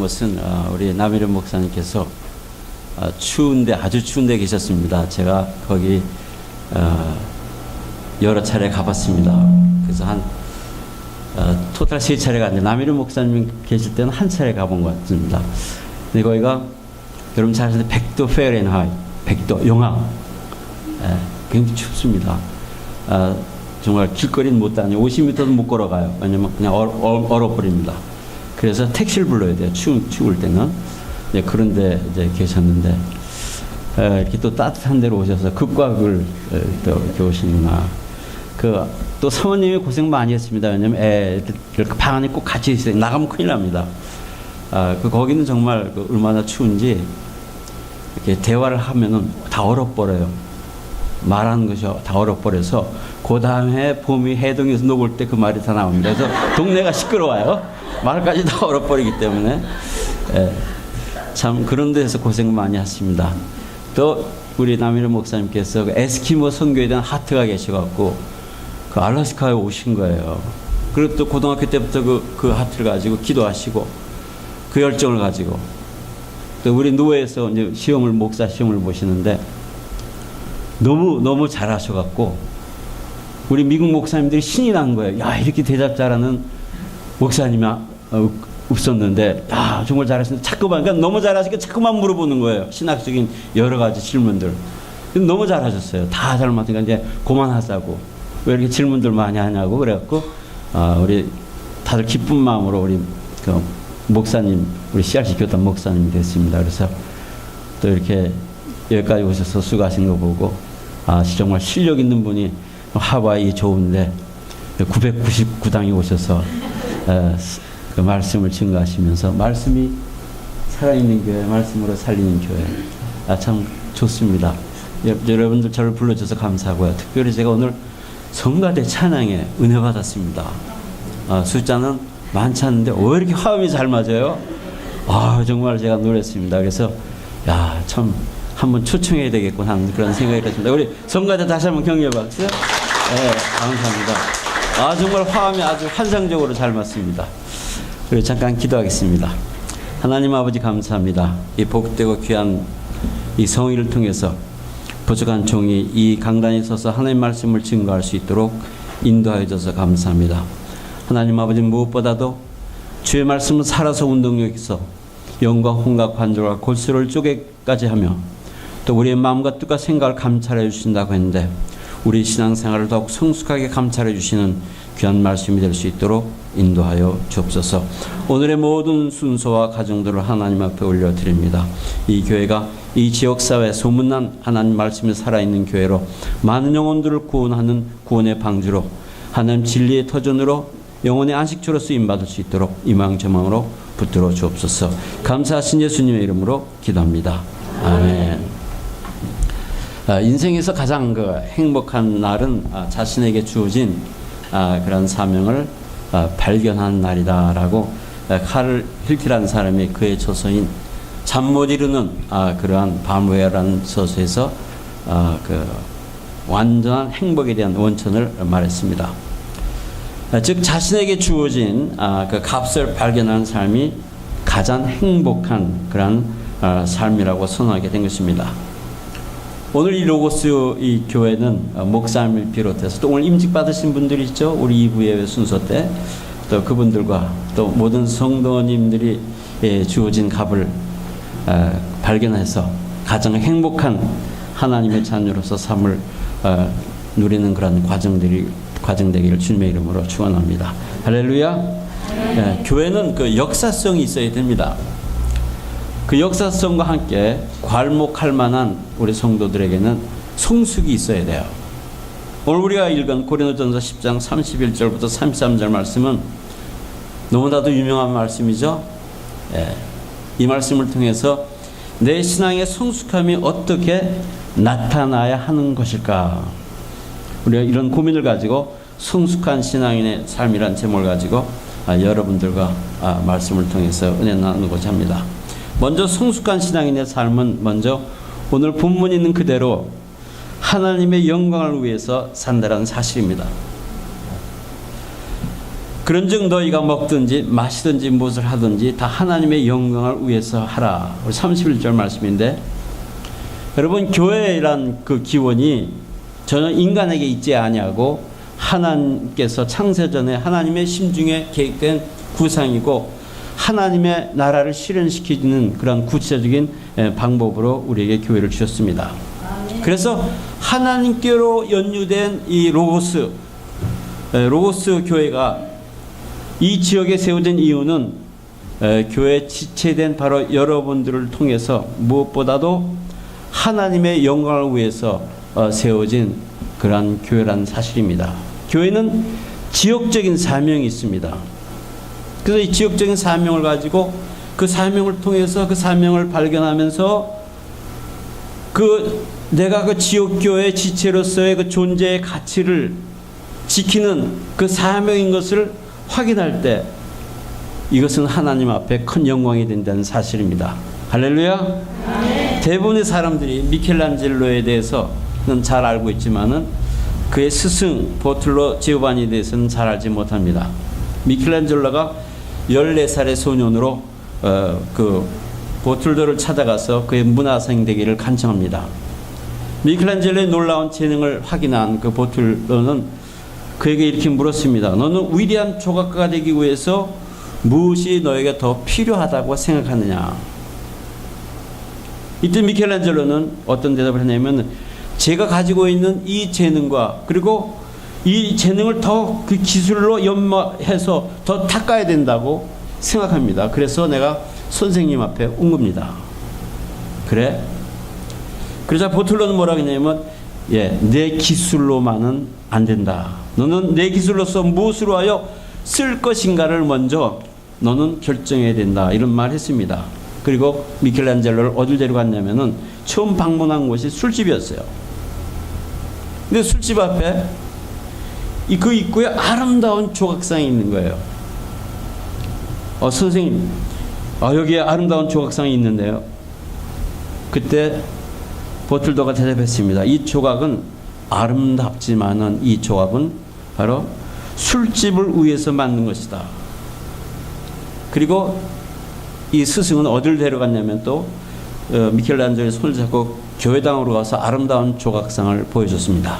것은 어, 우리 남일은 목사님께서 어, 추운데 아주 추운데 계셨습니다. 제가 거기 어, 여러 차례 가봤습니다. 그래서 한 어, 토탈 세 차례가 아니라 남일은 목사님 계실 때는 한 차례 가본 것 같습니다. 근데 거기가 여러분 잘 아시는 100도 페어렌하이 100도 영하 예, 굉장히 춥습니다. 아, 정말 길거리는 못 다니 50m도 못 걸어가요. 왜냐면 그냥 얼, 얼, 얼어버립니다. 그래서 택시를 불러야 돼요. 추, 추울 때는. 네, 그런데 이제 계셨는데 에, 이렇게 또 따뜻한 데로 오셔서 극과 극을 에, 또 이렇게 오시구나. 그 또 사모님이 고생 많이 했습니다. 왜냐면 애 이렇게 방 안에 꼭 같이 있어요. 나가면 큰일 납니다. 아, 그 거기는 정말 그 얼마나 추운지 이렇게 대화를 하면은 다 얼어버려요. 말하는 것이 다 얼어버려서 그 다음에 봄이 해동에서 녹을 때 그 말이 다 나옵니다. 그래서 동네가 시끄러워요. 말까지 다 얼어버리기 때문에 예, 참 그런 데서 고생 많이 하십니다. 또 우리 남일의 목사님께서 그 에스키모 선교에 대한 하트가 계셔갖고 그 알라스카에 오신 거예요. 그리고 또 고등학교 때부터 그, 그 하트를 가지고 기도하시고 그 열정을 가지고 또 우리 노예에서 이제 시험을 목사 시험을 보시는데 너무 너무 잘하셔갖고 우리 미국 목사님들이 신이 난 거예요. 야 이렇게 대답 잘하는 목사님이 아- 어, 없었는데 야 정말 잘하시는데 자꾸만 그러니까 너무 잘하시니까 자꾸만 물어보는 거예요. 신학적인 여러 가지 질문들. 너무 잘하셨어요. 다 잘 맞으니까 이제 그만하자고 왜 이렇게 질문들 많이 하냐고 그래갖고 아, 우리 다들 기쁜 마음으로 우리 그 목사님 우리 CRC 교단 목사님이 됐습니다. 그래서 또 이렇게 여기까지 오셔서 수고하신 거 보고 아 정말 실력 있는 분이 하와이 좋은데 999당이 오셔서 에, 그 말씀을 증거하시면서 말씀이 살아있는 교회, 말씀으로 살리는 교회 아 참 좋습니다. 여, 여러분들 저를 불러줘서 감사하고요. 특별히 제가 오늘 성가대 찬양에 은혜 받았습니다. 아, 숫자는 많지 않은데 왜 이렇게 화음이 잘 맞아요? 아 정말 제가 놀랐습니다. 그래서 야 참 한번 초청해야 되겠군 하는 그런 생각이 들었습니다. 우리 성가대 다시 한번 격려 박수. 네, 감사합니다. 아 정말 화음이 아주 환상적으로 잘 맞습니다. 그리고 잠깐 기도하겠습니다. 하나님 아버지 감사합니다. 이 복되고 귀한 이 성의를 통해서 부족한 종이 이 강단에 서서 하나님 말씀을 증거할 수 있도록 인도하여 줘서 감사합니다. 하나님 아버지 무엇보다도 주의 말씀은 살아서 운동력 있어 영과 혼과 관절과 골수를 쪼개까지 하며 또 우리의 마음과 뜻과 생각을 감찰해 주신다고 했는데 우리 신앙생활을 더욱 성숙하게 감찰해 주시는 귀한 말씀이 될 수 있도록 인도하여 주옵소서. 오늘의 모든 순서와 가정들을 하나님 앞에 올려드립니다. 이 교회가 이 지역 사회 소문난 하나님 말씀이 살아있는 교회로 많은 영혼들을 구원하는 구원의 방주로 하나님 진리의 터전으로 영혼의 안식처로 쓰임받을 수 있도록 이망저망으로 붙들어 주옵소서. 감사하신 예수님의 이름으로 기도합니다. 아멘. 아, 인생에서 가장 그 행복한 날은 아, 자신에게 주어진 아, 그런 사명을 아, 발견한 날이다라고 아, 칼 힐티라는 사람이 그의 저서인 잠 못 이루는 아, 그러한 밤웨어라는 서서에서 아, 그 완전한 행복에 대한 원천을 말했습니다. 아, 즉 자신에게 주어진 아, 그 값을 발견하는 삶이 가장 행복한 그런 아, 삶이라고 선언하게 된 것입니다. 오늘 이 로고스 이 교회는 어, 목사님을 비롯해서 또 오늘 임직 받으신 분들 있죠. 우리 2부 예배 순서 때 또 그분들과 또 모든 성도님들이 예, 주어진 값을 어, 발견해서 가장 행복한 하나님의 자녀로서 삶을 어, 누리는 그런 과정들이 과정되기를 주님의 이름으로 축원합니다. 할렐루야. 예, 교회는 그 역사성이 있어야 됩니다. 그 역사성과 함께 괄목할 만한 우리 성도들에게는 성숙이 있어야 돼요. 오늘 우리가 읽은 고린도전서 10장 31절부터 33절 말씀은 너무나도 유명한 말씀이죠. 예, 이 말씀을 통해서 내 신앙의 성숙함이 어떻게 나타나야 하는 것일까? 우리가 이런 고민을 가지고 성숙한 신앙인의 삶이란 제목을 가지고 아, 여러분들과 아, 말씀을 통해서 은혜 나누고자 합니다. 먼저 성숙한 신앙인의 삶은 먼저 오늘 본문 있는 그대로 하나님의 영광을 위해서 산다는 사실입니다. 그런즉 너희가 먹든지 마시든지 무엇을 하든지 다 하나님의 영광을 위해서 하라. 우리 31절 말씀인데 여러분 교회란 그 기원이 전혀 인간에게 있지 아니하고 하나님께서 창세전에 하나님의 심중에 계획된 구상이고 하나님의 나라를 실현시키는 그런 구체적인 예, 방법으로 우리에게 교회를 주셨습니다. 그래서 하나님께로 연유된 이 로고스 에, 로고스 교회가 이 지역에 세워진 이유는 에, 교회 지체된 바로 여러분들을 통해서 무엇보다도 하나님의 영광을 위해서 어, 세워진 그러한 교회라는 사실입니다. 교회는 지역적인 사명이 있습니다. 그래서 이 지역적인 사명을 가지고 그 사명을 통해서 그 사명을 발견하면서 그 내가 그 지역 교회 지체로서의 그 존재의 가치를 지키는 그 사명인 것을 확인할 때 이것은 하나님 앞에 큰 영광이 된다는 사실입니다. 할렐루야. 대부분의 사람들이 미켈란젤로에 대해서는 잘 알고 있지만은 그의 스승 보틀로 지오바니에 대해서는 잘 알지 못합니다. 미켈란젤로가 14살의 소년으로 어, 그 보틀도를 찾아가서 그의 문화생 되기를 간청합니다. 미켈란젤로의 놀라운 재능을 확인한 그 보틀로는 그에게 이렇게 물었습니다. 너는 위대한 조각가가 되기 위해서 무엇이 너에게 더 필요하다고 생각하느냐? 이때 미켈란젤로는 어떤 대답을 했냐면 제가 가지고 있는 이 재능과 그리고 이 재능을 더 그 기술로 연마해서 더 닦아야 된다고 생각합니다. 그래서 내가 선생님 앞에 온 겁니다. 그래? 그러자 보틀로는 뭐라고 했냐면 예, 내 기술로만은 안 된다. 너는 내 기술로서 무엇으로 하여 쓸 것인가를 먼저 너는 결정해야 된다. 이런 말 했습니다. 그리고 미켈란젤로를 어딜 데려갔냐면은 처음 방문한 곳이 술집이었어요. 근데 술집 앞에 이 그 입구에 아름다운 조각상이 있는 거예요. 어, 선생님, 아, 여기에 아름다운 조각상이 있는데요. 그때 보틀도가 대답했습니다. 이 조각은 아름답지만은 이 조각은 바로 술집을 위해서 만든 것이다. 그리고 이 스승은 어딜 데려갔냐면 또 어, 미켈란젤로의 손을 잡고 교회당으로 가서 아름다운 조각상을 보여줬습니다.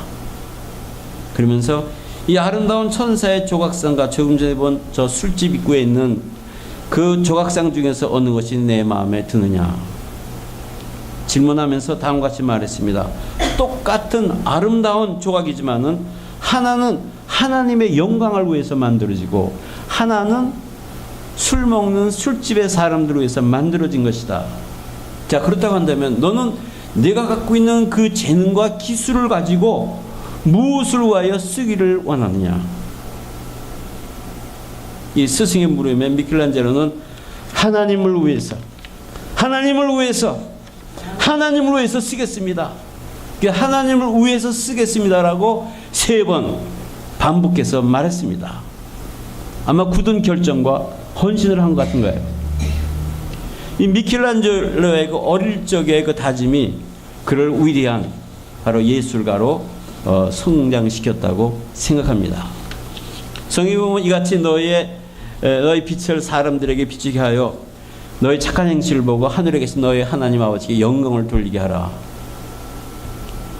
그러면서 이 아름다운 천사의 조각상과 조금 전에 본 저 술집 입구에 있는 그 조각상 중에서 어느 것이 내 마음에 드느냐 질문하면서 다음과 같이 말했습니다. 똑같은 아름다운 조각이지만은 하나는 하나님의 영광을 위해서 만들어지고 하나는 술 먹는 술집의 사람들을 위해서 만들어진 것이다. 자, 그렇다고 한다면 너는 내가 갖고 있는 그 재능과 기술을 가지고 무엇을 위하여 쓰기를 원하느냐? 이 스승의 물음에 미켈란젤로는 하나님을 위해서, 하나님을 위해서, 하나님을 위해서 쓰겠습니다. 그 하나님을 위해서 쓰겠습니다라고 세 번 반복해서 말했습니다. 아마 굳은 결정과 헌신을 한 것 같은 거예요. 이 미켈란젤로의 그 어릴 적의 그 다짐이 그를 위대한 바로 예술가로 어, 성장시켰다고 생각합니다. 성경 보면 이같이 너희의 에, 너희 빛을 사람들에게 비치게 하여 너희 착한 행실을 보고 하늘에 계신 너희 하나님 아버지께 영광을 돌리게 하라.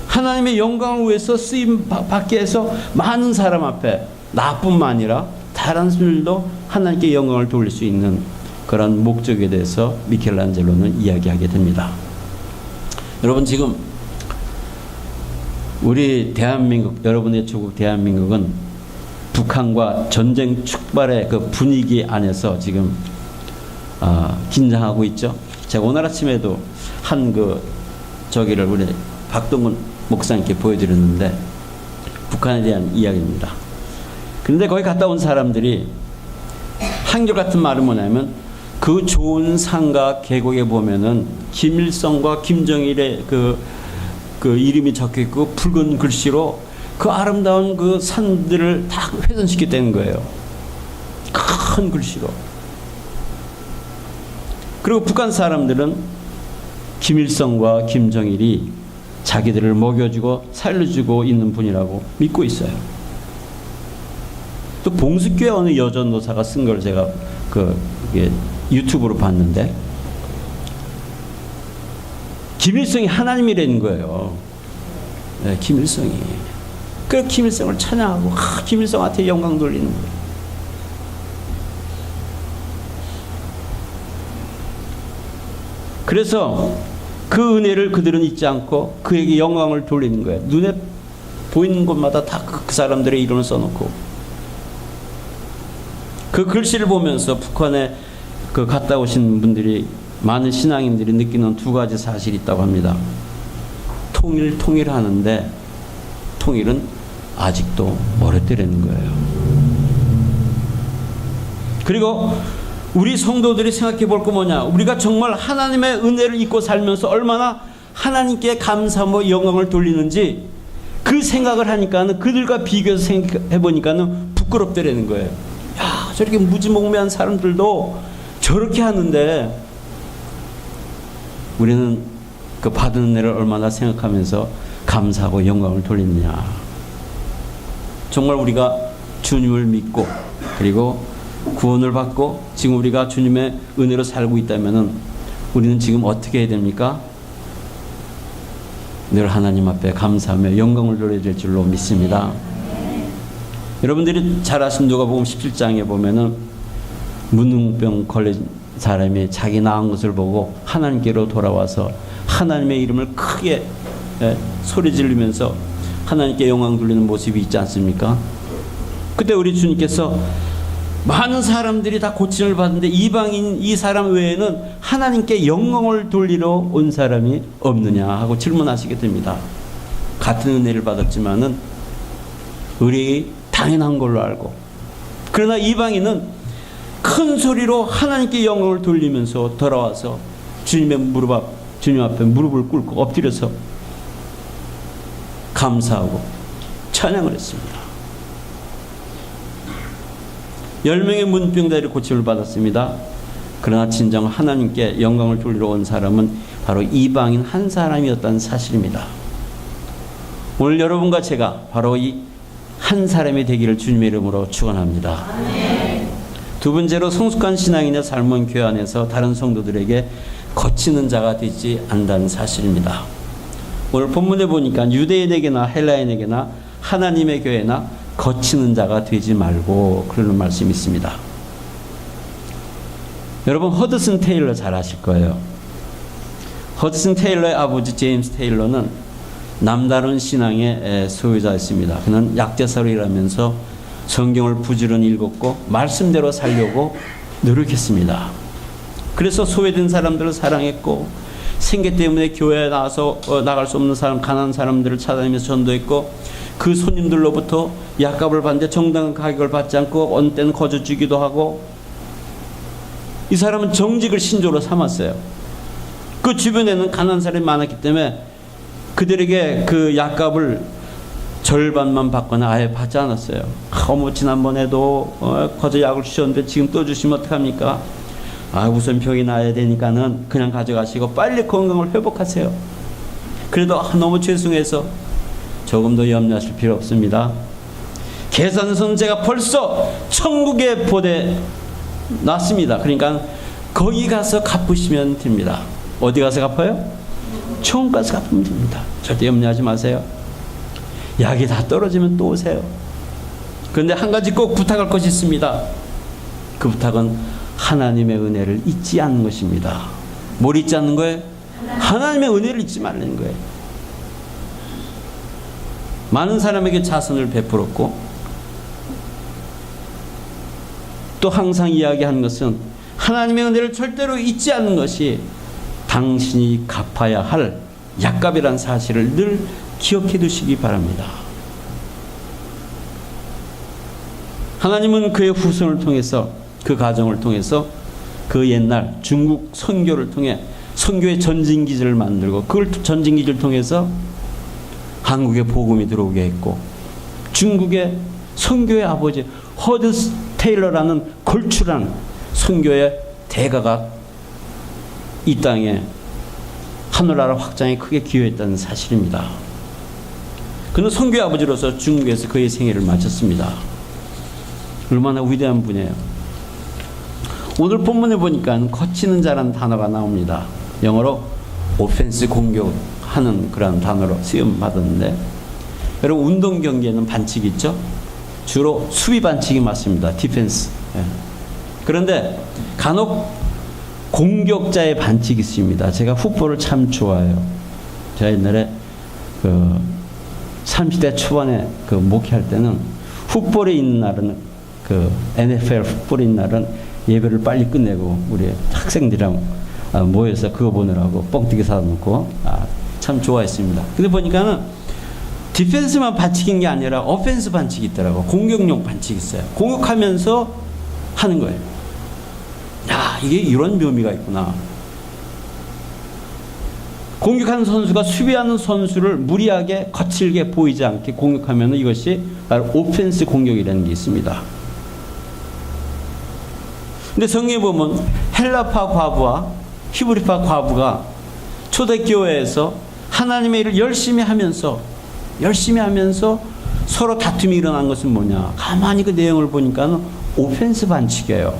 하나님의 영광을 위해서 쓰임 받게 해서 많은 사람 앞에 나뿐만 아니라 다른 분들도 하나님께 영광을 돌릴 수 있는 그런 목적에 대해서 미켈란젤로는 이야기하게 됩니다. 여러분 지금 우리 대한민국 여러분의 조국 대한민국은 북한과 전쟁 축발의 그 분위기 안에서 지금 아, 긴장하고 있죠. 제가 오늘 아침에도 한 그 저기를 우리 박동근 목사님께 보여드렸는데 북한에 대한 이야기입니다. 그런데 거기 갔다 온 사람들이 한결같은 말은 뭐냐면 그 좋은 산과 계곡에 보면은 김일성과 김정일의 그, 그 이름이 적혀 있고 붉은 글씨로 그 아름다운 그 산들을 다 훼손시켰다는 거예요. 큰 글씨로. 그리고 북한 사람들은 김일성과 김정일이 자기들을 먹여주고 살려주고 있는 분이라고 믿고 있어요. 또 봉숙교회 어느 여전도사가 쓴 걸 제가 그 유튜브로 봤는데 김일성이 하나님이라는 거예요. 네, 김일성이. 그 김일성을 찬양하고 아, 김일성한테 영광 돌리는 거예요. 그래서 그 은혜를 그들은 잊지 않고 그에게 영광을 돌리는 거예요. 눈에 보이는 곳마다 다 그 사람들의 이름을 써놓고 그 글씨를 보면서 북한에 그 갔다 오신 분들이 많은 신앙인들이 느끼는 두 가지 사실이 있다고 합니다. 통일 통일 하는데 통일은 아직도 멀었더라는 거예요. 그리고 우리 성도들이 생각해 볼 거 뭐냐? 우리가 정말 하나님의 은혜를 잊고 살면서 얼마나 하나님께 감사하고 영광을 돌리는지 그 생각을 하니까는 그들과 비교해서 생각해 보니까는 부끄럽더라는 거예요. 야, 저렇게 무지몽매한 사람들도 저렇게 하는데 우리는 그 받은 은혜를 얼마나 생각하면서 감사하고 영광을 돌리느냐. 정말 우리가 주님을 믿고 그리고 구원을 받고 지금 우리가 주님의 은혜로 살고 있다면은 우리는 지금 어떻게 해야 됩니까? 늘 하나님 앞에 감사하며 영광을 돌려야 될 줄로 믿습니다. 여러분들이 잘 아신 누가복음 17장에 보면은 문둥병 걸린 사람이 자기 나은 것을 보고 하나님께로 돌아와서 하나님의 이름을 크게 예, 소리 지르면서 하나님께 영광 돌리는 모습이 있지 않습니까? 그때 우리 주님께서 많은 사람들이 다 고침을 받는데 이방인 이 사람 외에는 하나님께 영광을 돌리러 온 사람이 없느냐 하고 질문하시게 됩니다. 같은 은혜를 받았지만은 우리 당연한 걸로 알고 그러나 이방인은 큰 소리로 하나님께 영광을 돌리면서 돌아와서 주님의 무릎 앞 주님 앞에 무릎을 꿇고 엎드려서 감사하고 찬양을 했습니다. 열 명의 문병자들이 고침을 받았습니다. 그러나 진정 하나님께 영광을 돌리러 온 사람은 바로 이방인 한 사람이었다는 사실입니다. 오늘 여러분과 제가 바로 이 한 사람이 되기를 주님의 이름으로 축원합니다. 두 번째로 성숙한 신앙인의 삶은 교회 안에서 다른 성도들에게 거치는 자가 되지 않다는 사실입니다. 오늘 본문에 보니까 유대인에게나 헬라인에게나 하나님의 교회나 거치는 자가 되지 말고 그러는 말씀이 있습니다. 여러분 허드슨 테일러 잘 아실 거예요. 허드슨 테일러의 아버지 제임스 테일러는 남다른 신앙의 소유자였습니다. 그는 일하면서 성경을 부지런히 읽었고 말씀대로 살려고 노력했습니다. 그래서 소외된 사람들을 사랑했고 생계 때문에 교회에 나와서 어, 나갈 수 없는 사람 가난한 사람들을 찾아다니면서 전도했고 그 손님들로부터 약값을 받는데 정당한 가격을 받지 않고 어느 때는 거저 주기도 하고 이 사람은 정직을 신조로 삼았어요. 그 주변에는 가난한 사람이 많았기 때문에 그들에게 그 약값을 절반만 받거나 아예 받지 않았어요. 아, 어머 지난번에도 어, 거저 약을 주셨는데 지금 또 주시면 어떡합니까? 아 우선 병이 나야 되니까는 그냥 가져가시고 빨리 건강을 회복하세요. 그래도 아, 너무 죄송해서 조금 더 염려하실 필요 없습니다. 계산서는 제가 벌써 천국에 보내 놨습니다. 그러니까 거기 가서 갚으시면 됩니다. 어디 가서 갚아요? 천국 가서 갚으면 됩니다. 절대 염려하지 마세요. 약이 다 떨어지면 또 오세요. 그런데 한 가지 꼭 부탁할 것이 있습니다. 그 부탁은 하나님의 은혜를 잊지 않는 것입니다. 뭘 잊지 않는 거예요? 하나님의 은혜를 잊지 말라는 거예요. 많은 사람에게 자선을 베풀었고 또 항상 이야기하는 것은 하나님의 은혜를 절대로 잊지 않는 것이 당신이 갚아야 할 약값이란 사실을 늘 기억해 두시기 바랍니다. 하나님은 그의 후손을 통해서 그 가정을 통해서 그 옛날 중국 선교를 통해 선교의 전진기지를 만들고 그걸 전진기지를 통해서 한국에 복음이 들어오게 했고 중국의 선교의 아버지 허드 테일러라는 걸출한 선교의 대가가 이 땅에 하늘나라 확장에 크게 기여했다는 사실입니다. 그는 선교의 아버지로서 중국에서 그의 생애를 마쳤습니다. 얼마나 위대한 분이에요. 오늘 본문에 보니까 거치는 자라는 단어가 나옵니다. 영어로 오펜스 공격하는 그런 단어로 쓰임 받았는데 여러분 운동 경기에는 반칙이 있죠. 주로 수비 반칙이 맞습니다. 디펜스. 예. 그런데 간혹 공격자의 반칙이 있습니다. 제가 풋볼을 참 좋아해요. 제가 옛날에 그 30대 초반에 그 목회할 때는 풋볼에 있는 날은 그 NFL 풋볼에 있는 날은 예배를 빨리 끝내고 우리 학생들이랑 아, 모여서 그거 보느라고 뻥튀기 사놓고 아, 참 좋아했습니다. 근데 보니까는 디펜스만 반칙인 게 아니라 오펜스 반칙이 있더라고. 공격용 반칙이 있어요. 공격하면서 하는 거예요. 야, 이게 이런 묘미가 있구나. 공격하는 선수가 수비하는 선수를 무리하게 거칠게 보이지 않게 공격하면 이것이 바로 오펜스 공격이라는 게 있습니다. 근데 성경에 보면 헬라파 과부와 히브리파 과부가 초대교회에서 하나님의 일을 열심히 하면서 열심히 하면서 서로 다툼이 일어난 것은 뭐냐? 가만히 그 내용을 보니까는 오펜스 반칙이에요.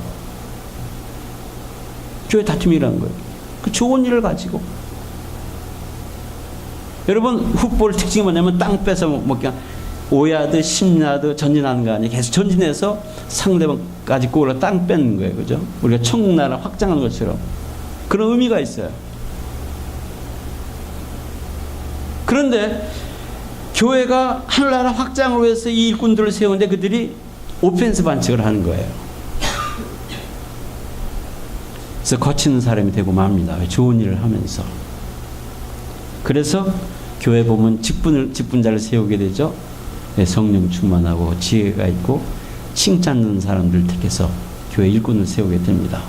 교회 다툼이 일어난 거예요. 그 좋은 일을 가지고 여러분 훅볼 특징이 뭐냐면 땅 뺏어 먹기 5야드, 10야드 전진하는 거 아니에요. 계속 전진해서 상대방까지 골을 땅 뺏는 거예요. 그죠? 우리가 청나라 확장하는 것처럼 그런 의미가 있어요. 그런데 교회가 하늘나라 확장을 위해서 이 일꾼들을 세우는데 그들이 오펜스 반칙을 하는 거예요. 그래서 거치는 사람이 되고 맙니다. 좋은 일을 하면서. 그래서 교회 보면 직분을 직분자를 세우게 되죠. 네, 성령 충만하고 지혜가 있고 칭찬하는 사람들 택해서 교회 일꾼을 세우게 됩니다.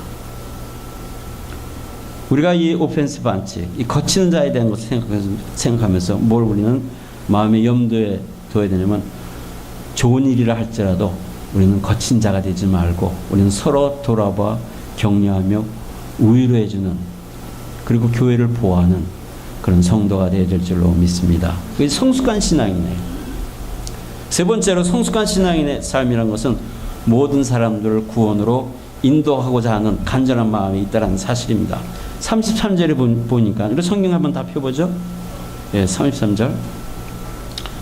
우리가 이 오펜스 반칙, 이 거치는 자에 대한 것을 생각하면서, 생각하면서 뭘 우리는 마음의 염두에 둬야 되냐면 좋은 일이라 할지라도 우리는 거친 자가 되지 말고 우리는 서로 돌아봐 격려하며 위로해주는 그리고 교회를 보호하는 그런 성도가 되어야 될 줄로 믿습니다. 그게 성숙한 신앙이네요. 세 번째로 성숙한 신앙인의 삶이란 것은 모든 사람들을 구원으로 인도하고자 하는 간절한 마음이 있다는 사실입니다. 33절에 보니까 우리 성경 한번 다 펴보죠. 예, 33절.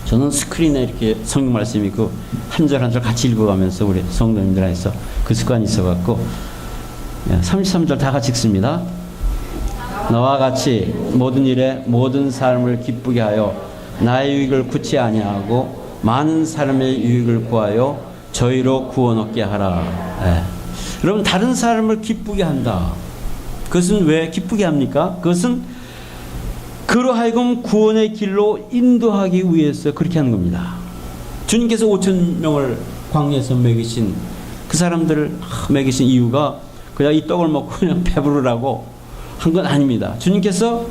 저는 스크린에 이렇게 성경 말씀이 있고 한 절 한 절 같이 읽어가면서 우리 성도님들한테서 그 습관이 있어갖고 예, 33절 다 같이 읽습니다. 너와 같이 모든 일에 모든 삶을 기쁘게 하여 나의 유익을 굳지 아니하고 많은 사람의 유익을 구하여 저희로 구원 얻게 하라. 예. 여러분 다른 사람을 기쁘게 한다. 그것은 왜 기쁘게 합니까? 그것은 그로 하여금 구원의 길로 인도하기 위해서 그렇게 하는 겁니다. 주님께서 5천 명을 광야에서 먹이신 그 사람들을 먹이신 이유가 그냥 이 떡을 먹고 그냥 배부르라고 한 건 아닙니다. 주님께서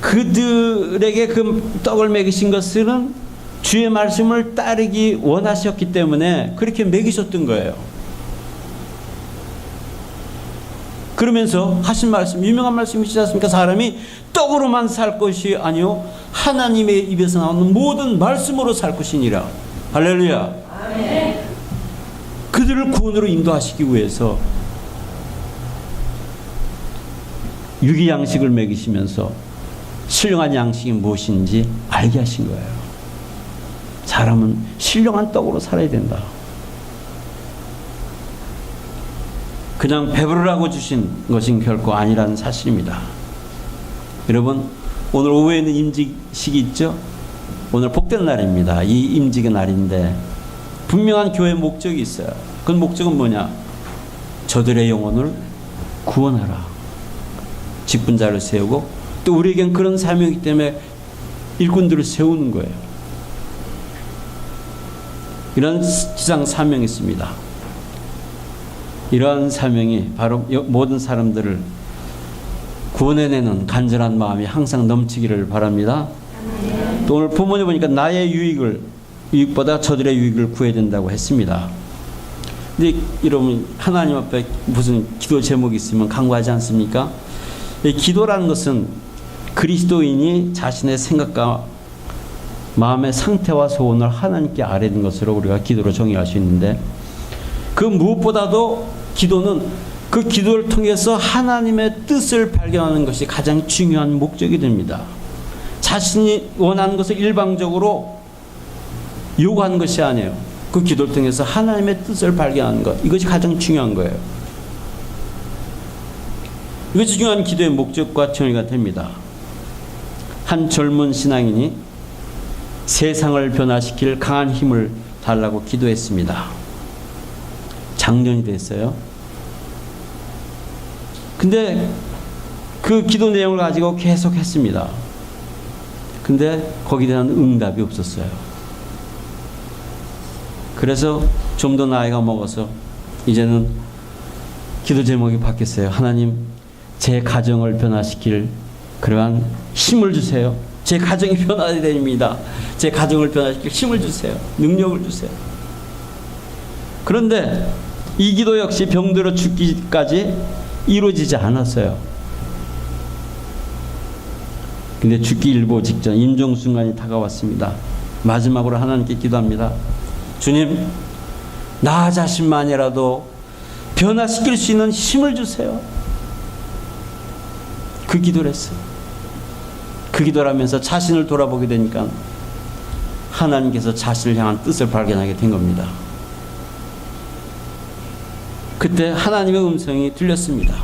그들에게 그 떡을 먹이신 것은 주의 말씀을 따르기 원하셨기 때문에 그렇게 먹이셨던 거예요. 그러면서 하신 말씀, 유명한 말씀이시지 않습니까? 사람이 떡으로만 살 것이 아니요 하나님의 입에서 나오는 모든 말씀으로 살 것이니라. 할렐루야. 그들을 구원으로 인도하시기 위해서 유기 양식을 먹이시면서 신령한 양식이 무엇인지 알게 하신 거예요. 사람은 신령한 떡으로 살아야 된다. 그냥 배부르라고 주신 것은 결코 아니라는 사실입니다. 여러분, 오늘 오후에는 임직식이 있죠? 오늘 복된 날입니다. 이 임직의 날인데, 분명한 교회 목적이 있어요. 그 목적은 뭐냐? 저들의 영혼을 구원하라. 직분자를 세우고, 또 우리에겐 그런 사명이기 때문에 일꾼들을 세우는 거예요. 이런 지상 사명이 있습니다. 이러한 사명이 바로 모든 사람들을 구원해내는 간절한 마음이 항상 넘치기를 바랍니다. 또 오늘 본문에 보니까 나의 유익을 유익보다 저들의 유익을 구해야 된다고 했습니다. 근데 여러분 하나님 앞에 무슨 기도 제목이 있으면 간구하지 않습니까? 기도라는 것은 그리스도인이 자신의 생각과 마음의 상태와 소원을 하나님께 아뢰는 것으로 우리가 기도로 정의할 수 있는데 그 무엇보다도 기도는 그 기도를 통해서 하나님의 뜻을 발견하는 것이 가장 중요한 목적이 됩니다. 자신이 원하는 것을 일방적으로 요구하는 것이 아니에요. 그 기도를 통해서 하나님의 뜻을 발견하는 것. 이것이 가장 중요한 거예요. 이것이 중요한 기도의 목적과 정의가 됩니다. 한 젊은 신앙인이 세상을 변화시킬 강한 힘을 달라고 기도했습니다. 작년이 됐어요. 근데 그 기도 내용을 가지고 계속 했습니다. 근데 거기에 대한 응답이 없었어요. 그래서 좀 더 나이가 먹어서 이제는 기도 제목이 바뀌었어요. 하나님, 제 가정을 변화시킬 그러한 힘을 주세요. 제 가정이 변화되야 됩니다. 제 가정을 변화시킬 힘을 주세요. 능력을 주세요. 그런데 이 기도 역시 병들어 죽기까지 이루어지지 않았어요. 근데 죽기 일보 직전 임종 순간이 다가왔습니다. 마지막으로 하나님께 기도합니다. 주님, 나 자신만이라도 변화시킬 수 있는 힘을 주세요. 그 기도를 했어요. 그 기도를 하면서 자신을 돌아보게 되니까 하나님께서 자신을 향한 뜻을 발견하게 된 겁니다. 그때 하나님의 음성이 들렸습니다.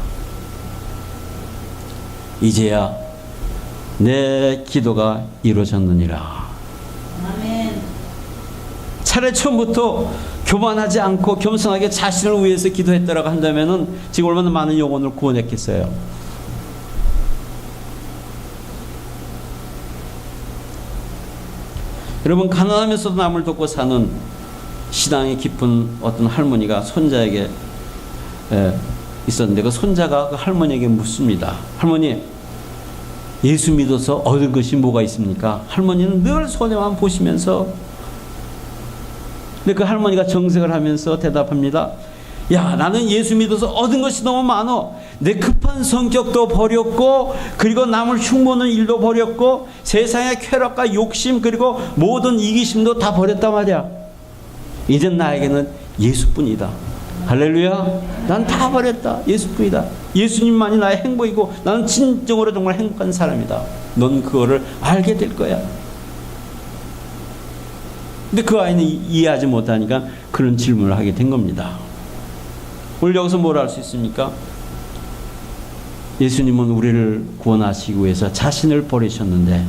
이제야 내 기도가 이루어졌느니라. 차라리 처음부터 교만하지 않고 겸손하게 자신을 위해서 기도했다라고 한다면은 지금 얼마나 많은 영혼을 구원했겠어요. 여러분 가난하면서도 남을 돕고 사는 신앙이 깊은 어떤 할머니가 손자에게 에, 있었는데 그 손자가 그 할머니에게 묻습니다. 할머니 예수 믿어서 얻은 것이 뭐가 있습니까? 할머니는 늘 손해만 보시면서 근데 그 할머니가 정색을 하면서 대답합니다. 야, 나는 예수 믿어서 얻은 것이 너무 많어. 내 급한 성격도 버렸고, 그리고 남을 흉보는 일도 버렸고, 세상의 쾌락과 욕심, 그리고 모든 이기심도 다 버렸단 말이야. 이젠 나에게는 예수뿐이다. 할렐루야. 난 다 버렸다. 예수뿐이다. 예수님만이 나의 행복이고, 나는 진정으로 정말 행복한 사람이다. 넌 그거를 알게 될 거야. 근데 그 아이는 이- 이해하지 못하니까 그런 질문을 하게 된 겁니다. 오늘 여기서 뭘할수 있습니까? 예수님은 우리를 구원하시기 위해서 자신을 버리셨는데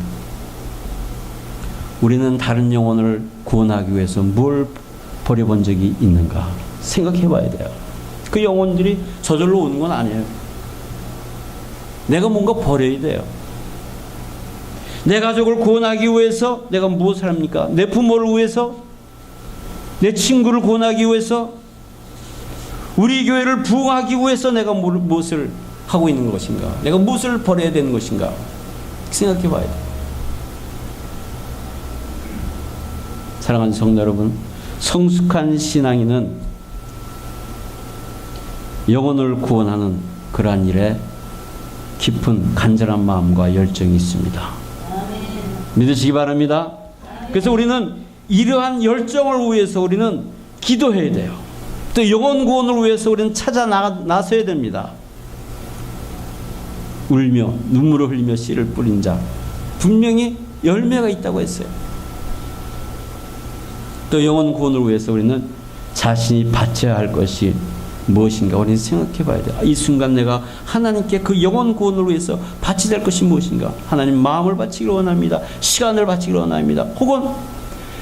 우리는 다른 영혼을 구원하기 위해서 뭘 버려본 적이 있는가 생각해 봐야 돼요. 그 영혼들이 저절로 오는 건 아니에요. 내가 뭔가 버려야 돼요. 내 가족을 구원하기 위해서 내가 무엇을 합니까? 내 부모를 위해서? 내 친구를 구원하기 위해서? 우리 교회를 부흥하기 위해서 내가 뭘- 무엇을 하고 있는 것인가? 내가 무엇을 버려야 되는 것인가? 생각해 봐야 돼. 사랑하는 성도 여러분, 성숙한 신앙인은 영혼을 구원하는 그러한 일에 깊은 간절한 마음과 열정이 있습니다. 믿으시기 바랍니다. 그래서 우리는 이러한 열정을 위해서 우리는 기도해야 돼요. 또 영혼 구원을 위해서 우리는 찾아 나, 나서야 됩니다. 울며 눈물을 흘리며 씨를 뿌린 자 분명히 열매가 있다고 했어요. 또 영혼 구원을 위해서 우리는 자신이 바쳐야 할 것이 무엇인가 우리는 생각해 봐야 돼요. 이 순간 내가 하나님께 그 영혼 구원을 위해서 바쳐야 될 것이 무엇인가? 하나님 마음을 바치기를 원합니다. 시간을 바치기를 원합니다. 혹은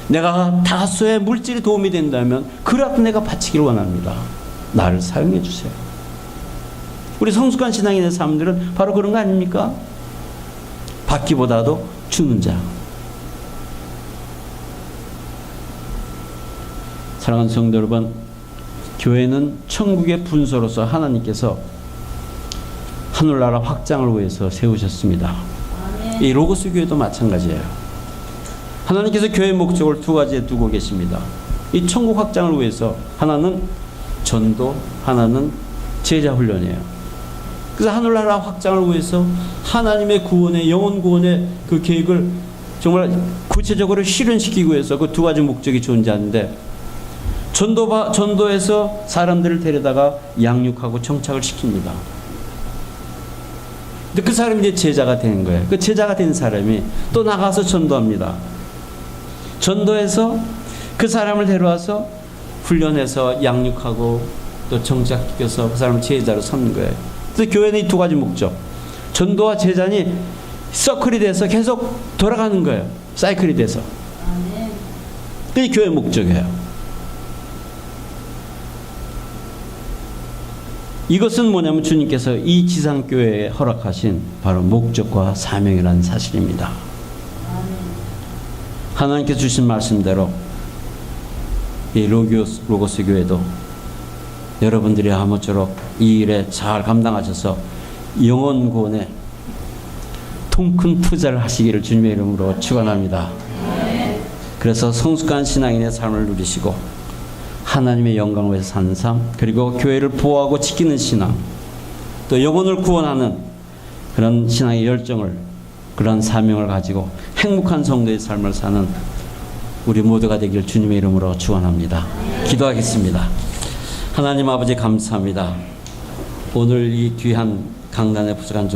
내가 다소의 물질이 도움이 된다면 그라도 내가 바치기를 원합니다. 나를 사용해 주세요. 우리 성숙한 신앙인의 사람들은 바로 그런 거 아닙니까? 받기보다도 주는 자. 사랑하는 성도 여러분, 교회는 천국의 분소로서 하나님께서 하늘나라 확장을 위해서 세우셨습니다. 이 로고스 교회도 마찬가지예요. 하나님께서 교회 목적을 두 가지에 두고 계십니다. 이 천국 확장을 위해서 하나는 전도, 하나는 제자 훈련이에요. 그래서 하늘나라 확장을 위해서 하나님의 구원의 영혼 구원의 그 계획을 정말 구체적으로 실현시키기 위해서 그 두 가지 목적이 존재하는데 전도 전도에서 사람들을 데려다가 양육하고 정착을 시킵니다. 근데 그 사람이 이제 제자가 되는 거예요. 그 제자가 된 사람이 또 나가서 전도합니다. 전도해서 그 사람을 데려와서 훈련해서 양육하고 또 정착시켜서 그 사람을 제자로 삼는 거예요. 그래서 교회는 이 두 가지 목적. 전도와 제자니 서클이 돼서 계속 돌아가는 거예요. 사이클이 돼서. 그게 교회 목적이에요. 이것은 뭐냐면 주님께서 이 지상교회에 허락하신 바로 목적과 사명이라는 사실입니다. 아멘. 하나님께서 주신 말씀대로 이 로기오스, 로고스 교회도 여러분들이 아무쪼록 이 일에 잘 감당하셔서 영원 구원에 통큰 투자를 하시기를 주님의 이름으로 축원합니다. 그래서 성숙한 신앙인의 삶을 누리시고 하나님의 영광을 위해서 사는 삶 그리고 교회를 보호하고 지키는 신앙 또 영혼을 구원하는 그런 신앙의 열정을 그런 사명을 가지고 행복한 성도의 삶을 사는 우리 모두가 되길 주님의 이름으로 축원합니다. 기도하겠습니다. 하나님 아버지 감사합니다. 오늘 이 귀한 강단에 부족한